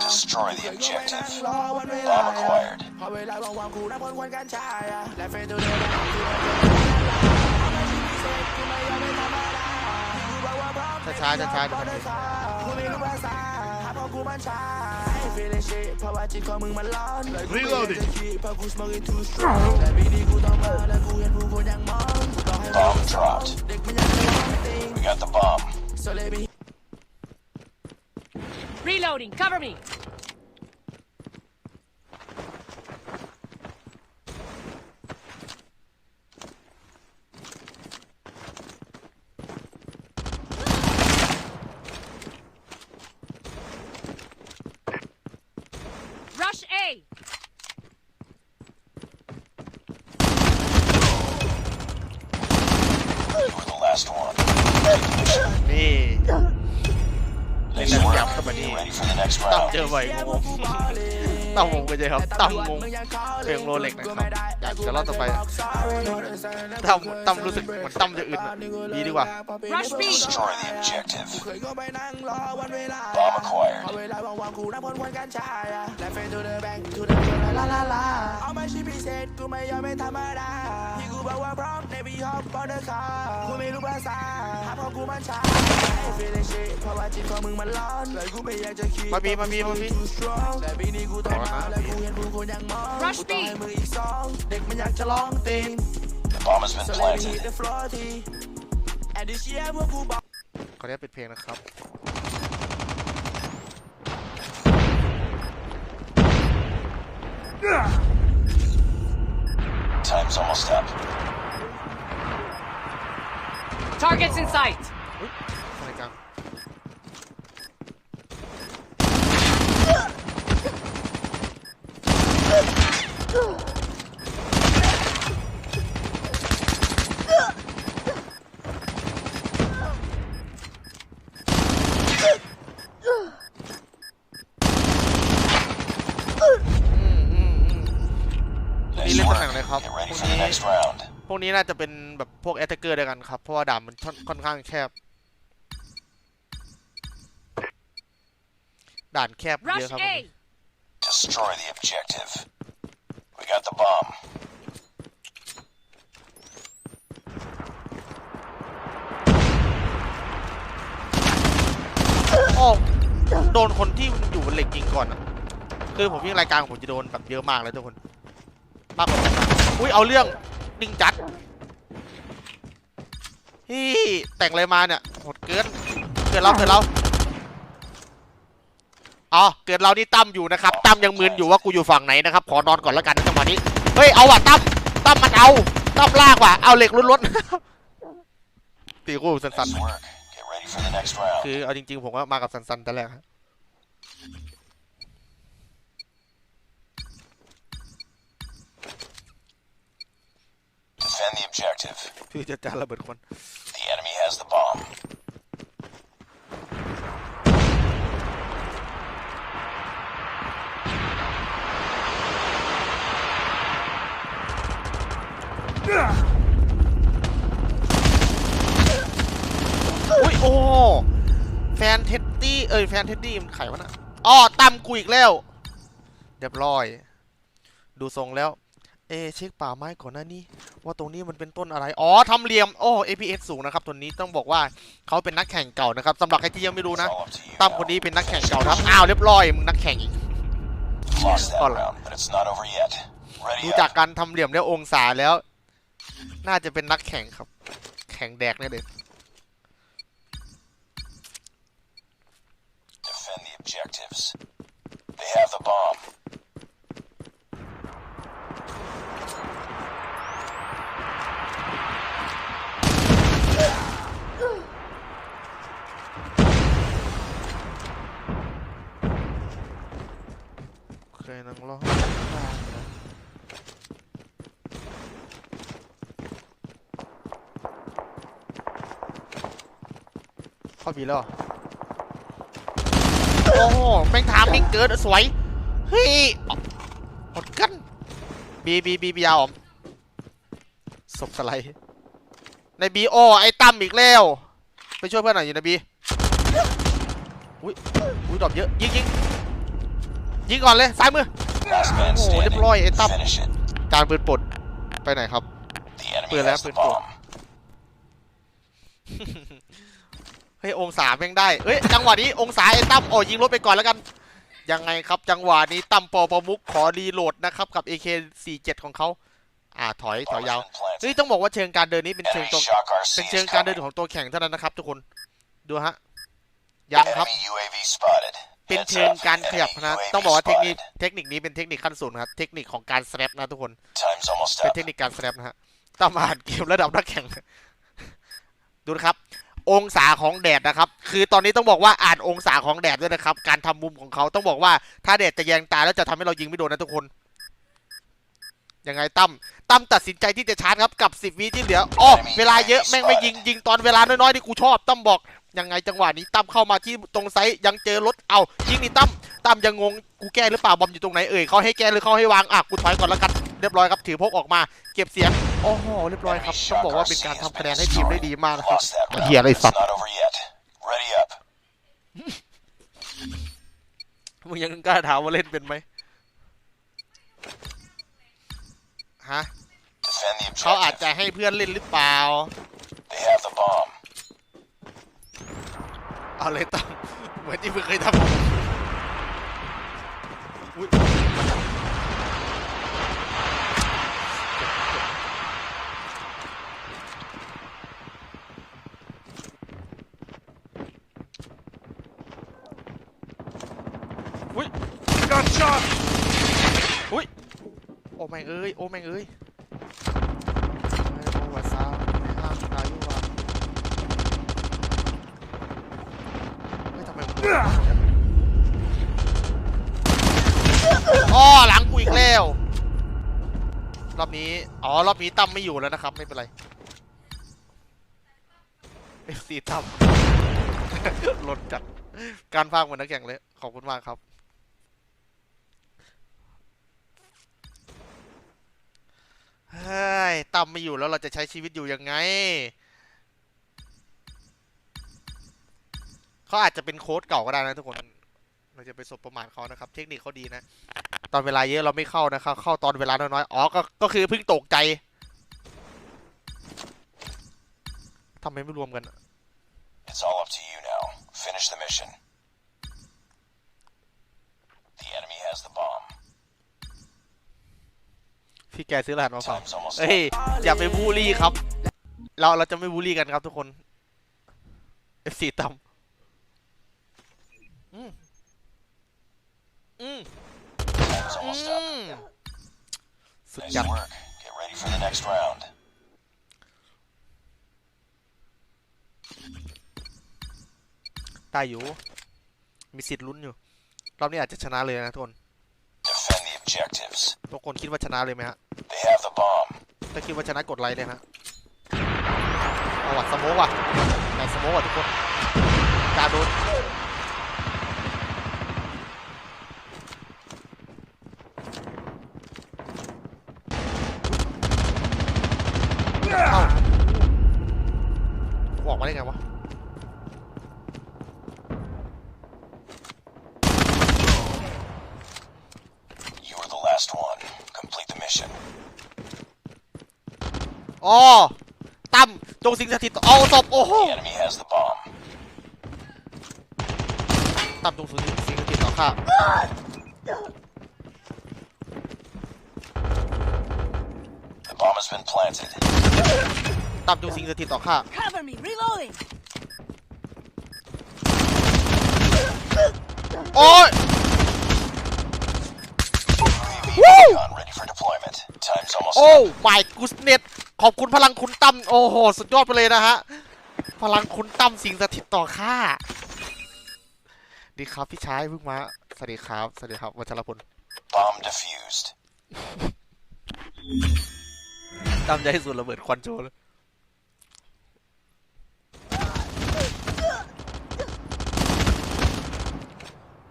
Destroy the objective. Bomb acquired. พอเวลาว่างๆกูนับคนควนกันชายอะและเฟซตัวเดิมช้าช้าช้าช้าเดี๋ยวมันกูไม่รู้ภาษาถ้าพอกูมันชาให้ฟีลชิเพราะว่าจิตของมึงมันร้อนเลยกูไม่อยากจะคิด Reloading. Cover me. จอบ่อยงงตั้มงงไปเลยครับตั้มงงเพลงโรเล็กนะครับอยากจะรอบต่อไปตั้มตั้มรู้สึกเหมือนตั้มจะอึดอะดีดีกว่า Rush B. Destroy the objective. เคยก็ไปนั่งรอวันเวลา Bomb พอ acquired. เวลาว่างๆกูนับคนควนกันชายอะและเฟซทูเดอแบงทูเดอลาลาลาเอามาชิพิเศษกูไม่ยอมไม่ธรรมดาที่กู บอกว่าพร้อมในบีฮอปบอลเดอร์คาร์กูไม่รู้ภาษาถ้าพอกูมันชาให้ฟีลชิเพราะว่าจิตของมึงมันร้อนเลยกูไม่อยากจะคิดมาบีมาบีมาบี too strong แต่ปีนี้กูต้องมาและกูเห็นผู้คนยังมอง Rush กูต้อง B ให้มืออีกสองเด็กมันอยากจะลองติง The bomb has been so let me hit planted. the floor ที and this year พวกกูบอกขออนุญาตปิดเพลงนะครับ Time's almost up. Targets in sight. วกนี้น่าจะเป็นแบบพวกแอตแทกเกอร์ด้วยกันครับ เพราะว่าด่านมันค่อนค่อนข้างแคบ ด่านแคบเย Rush อะครับพวก A. นี้ Destroy the objective. We got the bomb. โอ้โดนคนที่อยู่บนเหล็กยิงก่อนอะคือผมวิ่งรายการผมจะโดนแบบเยอะมากเลยทุกคนมากกว่าผมนะอุ้ยเอาเรื่อง ดิงจัดพี่แต่งอะไรมาเนี่ยโหดเกิน เกิดเราเกิดเราอ๋อเกิดเรานี่ตั้มอยู่นะครับตั้มยังมึนอยู่ว่ากูอยู่ฝั่งไหนนะครับ ขอนอนก่อนแล้วกันนะจังหวะนี้ เฮ้ย เอาว่ะตั้มตั้มมันเอาตั้มลากว่ะ เอาเหล็กล้วนๆตีกูสัน Nice ๆ work. Get ready for the next round. คือเอาจริงๆผมก็มากับซันซันแต่แรกครับ objective. คือจะจาระเบิดคน The enemy has the bomb. อุ้ยโอ้แฟนเท็ดดี้เอ้ยแฟนเท็ดดี้มันไขวะน่ะอ๋อตำกูอีกแล้วเรียบร้อย ดูทรงแล้ว เอะเช็คป่าไม้ก่อนหน้านี้ ว่าตรงนี้มันเป็นต้นอะไร อ๋อทำเหลี่ยม โอ้ APS สูงนะครับตัวนี้ต้องบอกว่าเขาเป็นนักแข่งเก่านะครับสำหรับใครที่ยังไม่รู้ It's นะ all up to you. ตั้มคนนี้เป็นนักแข่งเก่านะครับอ้าวเรียบร้อยมึงนักแข่งอีก Lost that Hold on. round, but it's not over yet. ดู Ready จาก up. การทำเหลี่ยมแล้วองศาแล้ว น่าจะเป็นนักแข่งครับ แข่งแดกเนี่ยเด็ Defend the objectives. They have the bomb. เคยนั่งรอเข้าบีแล้วเหรอโอ้โหแม่งถามมิ่งเกิดสวย เฮ้ยหมดกัน บีบีบีบียาวอมศพสไลด์ในบีโอไอ้ตั้มอีกแล้ว ไปช่วยเพื่อนหน่อยอยู่นะบี อุ้ยอุ้ยดรอปเยอะ ยิงยิง ยิงก่อนเลยซ้ายมือ Last man Oh, standing. deploy it up. Finish it. จานปืนปลดไปไหนครับ The enemy Put it has up the and put. bomb. เฮ้ยองศาแม่งได้เอ้ยจังหวะนี้องศาไอ้ตั้มโอ้ยิงรถไปก่อนแล้วกัน ยังไงครับ จังหวะนี้ตั้มปอประมุกขอรีโหลดนะครับกับ AK47 ของเขาอ่าถอยถอยยาว has been planted. เฮ้ยต้องบอกว่าเชิงการเดินนี้เป็นเชิงตัวเป็นเชิงการเดินของตัวแข่งเท่านั้นนะครับ ทุกคนดูฮะยังครับ เป็นเชิงการขยับนะ ต้องบอกว่าเทคนิคเทคนิคนี้เป็นเทคนิคขั้นสูงนะครับ เทคนิคของการสแลปนะทุกคน เป็นเทคนิคการสแลปนะฮะต้องมาอ่านเกมระดับนักแข่ง ดูนะครับ องศาของแดดนะครับ คือตอนนี้ต้องบอกว่าอ่านองศาของแดดด้วยนะครับ การทำมุมของเขาต้องบอกว่า ถ้าแดดจะแยงตาแล้วจะทำให้เรายิงไม่โดนนะทุกคน ยังไงตั้ม ตั้มตัดสินใจที่จะชาร์จครับกับ 10วิที่เหลืออ๋อเวลาเยอะแม่งไม่ยิงยิงตอนเวลาน้อยๆที่กูชอบตั้มบอก ยังไงจังหวะนี้ตั้มเข้ามาที่ตรงไซส์ยังเจอรถเอายิงนี่ตั้มตั้มยังงงกูแก้หรือเปล่าบอมอยู่ตรงไหนเอ่ยเขาให้แก้หรือเขาให้วางอะกูถอยก่อนแล้วกันเรียบร้อยครับถือพกออกมา เก็บเสียงโอ้โหเรียบร้อยครับต้องบอกว่าเป็นการทำคะแนนให้ทีมได้ดีมากนะครับ Lost that round. เฮียอะไร It's สัตว์ not over yet. Ready up. มึงยังกล้าถามว่าเล่นเป็นไหมฮะ Defend the เขาอาจ objective. จะให้เพื่อนเล่นหรือเปล่า They have the bomb. เอาเลยตั้มเหมือนที่มึงเคยทำอุ๊ยอุ้ย got shot อุ้ย โอ้แม่งเอ้ย โอ้แม่งเอ้ยไม่โอ้วาซาไม่ห้ามอายุวะไม่ทำไมมึงโดน อ๋อหลังกูอีกแล้ว รอบนี้ อ๋อ รอบนี้ตั้มไม่อยู่แล้วนะครับ ไม่เป็นไร FC ตั้มลดจัด การพากเหมือนนักแข่งเลย ขอบคุณมากครับเฮ้ยตั้มไม่อยู่แล้วเราจะใช้ชีวิตอยู่ยังไง เขาอาจจะเป็นโค้ดเก่าก็ได้นะทุกคนเราจะไปสบประมาทเขานะครับ เทคนิคเขาดีนะ ตอนเวลาเยอะเราไม่เข้านะครับ เข้าตอนเวลาน้อยๆ อ๋อ ก็ ก็คือเพิ่งตกใจทำไมไม่รวมกันอะ It's all up to you now. Finish the mission. The enemy has the bomb. พี่แกซื้อรหัสมาฝาก Time's almost เฮ้ย up. อย่าไปบูลลี่ครับ เรา เราจะไม่บูลลี่กันครับทุกคน F4 ต่ำ อืมอืม Time's อื almost up. มสุด Nice จัด work. Get ready for the next round. ได้อยู่ มีสิทธิ์ลุ้นอยู่ รอบนี้อาจจะชนะเลยนะทุกคน Defend the objectives. ทุกคนคิดว่าชนะเลยไหมฮะ They have the bomb. ถ้าคิดว่าชนะกดไลค์เลยนะเอาวัดสโมกว่ะไหนสโมกว่ะทุกคนกล้ารโดนเอ้าออกมาได้ไงวะ You were the last one. Complete the mission. อ๋อตั้มจงสิงสถิตเอาศพโอ้โห The enemy has the bomb. ตั้มจงสิงสิงสถิตต่อข้า The bomb has been planted. ตั้มจงสิงสถิตต่อข้า Cover me. Reloading. โอ้ย UAV recon ready for deployment. Time's almost โอ้ up. my goodness ขอบคุณพลังคุณตั้มโอ้โห สุดยอดไปเลยนะฮะ พลังคุณตั้มสิงสถิตต่อข้าดีครับพี่ชายเพิ่งมาสวัสดีครับสวัสดีครับวัชรพล Bomb defused. ตั้มจะให้สูนระเบิดควันโชว์เลย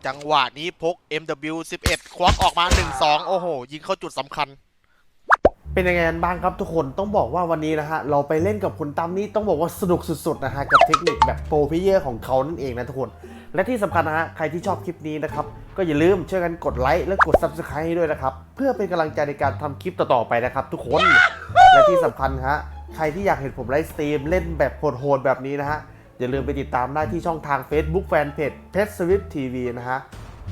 จังหวะนี้พก MW11 ควักออกมา 1-2 โอ้โห ยิงเข้าจุดสำคัญ เป็นยังไงกันบ้างครับทุกคนต้องบอกว่าวันนี้นะฮะเราไปเล่นกับคุณตั้มนี่ต้องบอกว่าสนุกสุดๆนะฮะกับเทคนิคแบบโปรเพเยอร์ของเขานั่นเองนะทุกคน และที่สำคัญนะฮะใครที่ชอบคลิปนี้นะครับก็อย่าลืมช่วยกันกดไลค์และกด Subscribe ให้ด้วยนะครับเพื่อเป็นกำลังใจในการทำคลิปต่อๆไปนะครับทุกคนและที่สำคัญฮะใครที่อยากเห็นผมไลฟ์สตรีมเล่นแบบโหดๆแบบนี้นะฮะอย่าลืมไปติดตามได้ที่ช่องทาง Facebook Fanpage p e t s w i t TV นะฮะ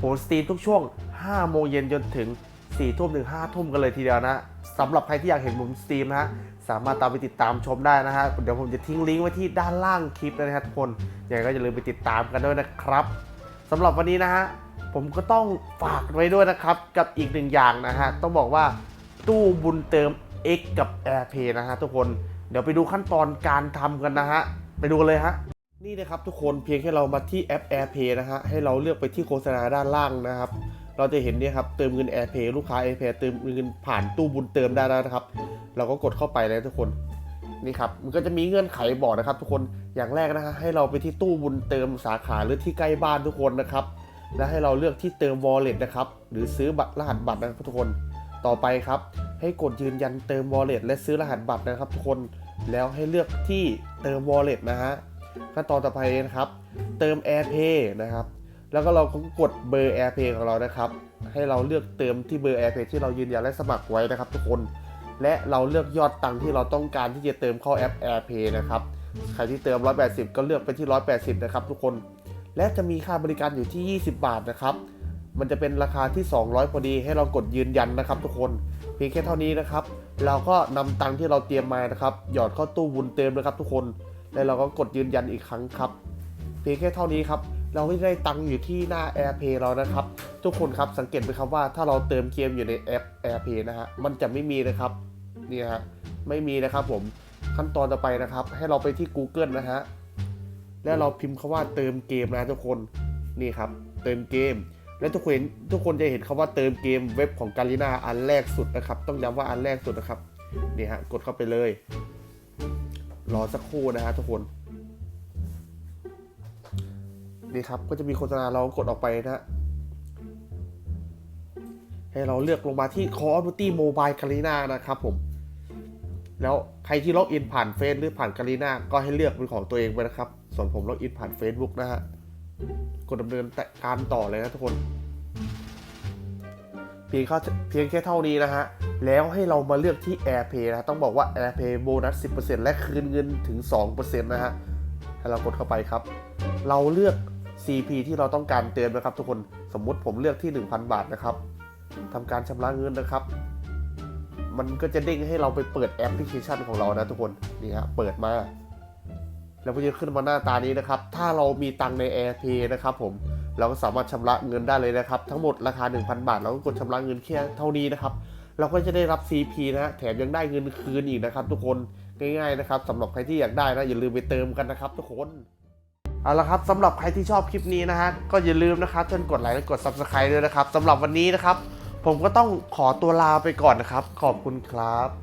ผมสตรีมทุกช่วง5โมงเย็นจนถึง4ทุ่มถึง5ทุ่มกันเลยทีเดียวนะ สำหรับใครที่อยากเห็นผมสตรีมนะฮะสามารถตามไปติดตามชมได้นะฮะเดี๋ยวผมจะทิ้งลิงก์ไว้ที่ด้านล่างคลิปนะครับทุกคนอยังไงก็อย่าลืมไปติดตามกันด้วยนะครับสำหรับวันนี้นะฮะผมก็ต้องฝากไว้ด้วยนะครับกับอีกหนึ่งอย่างนะฮะต้องบอกว่าตู้บุญเติม X กับ AirPay นะฮะทุกคนเดี๋ยวไปดูขั้นตอนการทำกันนะฮะไปดูกันเลยฮะนี่นะครับทุกคนเพียงแค่เรามาที่แอป AirPay นะฮะให้เราเลือกไปที่โฆษณาด้านล่างนะครับ เราจะเห็นเนี่ยครับเติมเงิน AirPay ลูกค้า AirPay เติมเงินผ่านตู้บุญเติมได้แล้วนะครับ เราก็กดเข้าไปเลยทุกคนนี่ครับมันก็จะมีเงื่อนไขบอกนะครับ ทุกคนอย่างแรกนะฮะให้เราไปที่ตู้บุญเติมสาขาหรือที่ใกล้บ้านทุกคนนะครับ และให้เราเลือกที่เติม wallet นะครับหรือซื้อบัตรรหัสบัตรนะครับทุกคนต่อไปครับ ให้กดยืนยันเติม wallet และซื้อรหัสบัตรนะครับ ทุกคนแล้วให้เลือกที่เติม wallet นะฮะขั้นตอนต่อไปนะครับ เติม AirPay นะครับ แล้วก็เราก็กดเบอร์ AirPay ของเรานะครับ ให้เราเลือกเติมที่เบอร์ AirPay ที่เรายืนยันและสมัครไว้นะครับ ทุกคน และเราเลือกยอดตังค์ที่เราต้องการที่จะเติมเข้าแอป AirPay นะครับ ใครที่เติม 180 ก็เลือกไปที่ 180 นะครับทุกคน และจะมีค่าบริการอยู่ที่ 20 บาทนะครับ มันจะเป็นราคาที่ 200 พอดีให้เรากดยืนยันนะครับ ทุกคน เพียงแค่เท่านี้นะครับ เราก็นำตังค์ที่เราเตรียมมานะครับ หยอดเข้าตู้บุญเติมนะครับ ทุกคน แล้วเราก็กดยืนยันอีกครั้งครับ เพียงแค่เท่านี้ครับ เราก็ได้ตังค์อยู่ที่หน้า AirPay เรานะครับ ทุกคนครับสังเกตไหมครับว่าถ้าเราเติมเกมอยู่ในแอป AirPay นะฮะมันจะไม่มีนะครับนี่ฮะไม่มีนะครับผมขั้นตอนต่อไปนะครับ ให้เราไปที่ Google นะฮะแล้วเราพิมพ์คำว่าเติมเกมนะทุกคนนี่ครับ เติมเกม และทุกคนทุกคนจะเห็นคำว่าเติมเกมเว็บของการีนาอันแรกสุดนะครับ ต้องย้ำว่าอันแรกสุดนะครับนี่ฮะกดเข้าไปเลย รอสักครู่นะฮะทุกคน นี่ครับ ก็จะมีโฆษณาเรากดออกไปนะฮะให้เราเลือกลงมาที่ Call of Duty Mobile g a r e n a นะครับผม แล้วใครที่ล็อกอินผ่านเฟซหรือผ่านการีนาก็ให้เลือกเป็นของตัวเองไปนะครับ ส่วนผมล็อกอินผ่าน Facebook นะฮะ กดดำเนินการต่อเลยนะทุกคน เพียงแค่เพียงแค่เท่านี้นะฮะ แล้วให้เรามาเลือกที่ AirPay นะ ต้องบอกว่า AirPay โบนัส 10%และคืนเงินถึง 2%นะฮะ ให้เรากดเข้าไปครับ เราเลือก CP ที่เราต้องการเติมนนะครับ ทุกคนสมมุติผมเลือกที่ 1,000 บาทนะครับทำการชำระเงินนะครับ มันก็จะเด้งให้เราไปเปิดแอปพลิเคชันของเรานะทุกคนนี่ฮะเปิดมา แล้วก็จะขึ้นมาหน้าตานี้นะครับ ถ้าเรามีตังใน AirPay นะครับผมเราก็สามารถชำระเงินได้เลยนะครับ ทั้งหมดราคา 1,000 บาท เราก็กดชำระเงินแค่เท่านี้นะครับ เราก็จะได้รับ CP นะฮะแถมยังได้เงินคืนอีกนะครับ ทุกคนง่ายๆนะครับสำหรับใครที่อยากได้นะอย่าลืมไปเติมกันนะครับ ทุกคน เอาละครับสำหรับใครที่ชอบคลิปนี้นะฮะก็อย่าลืมนะครับช่วยกดไลค์และกด Subscribe ด้วยนะครับสำหรับวันนี้นะครับ ผมก็ต้องขอตัวลาไปก่อนนะครับ ขอบคุณครับ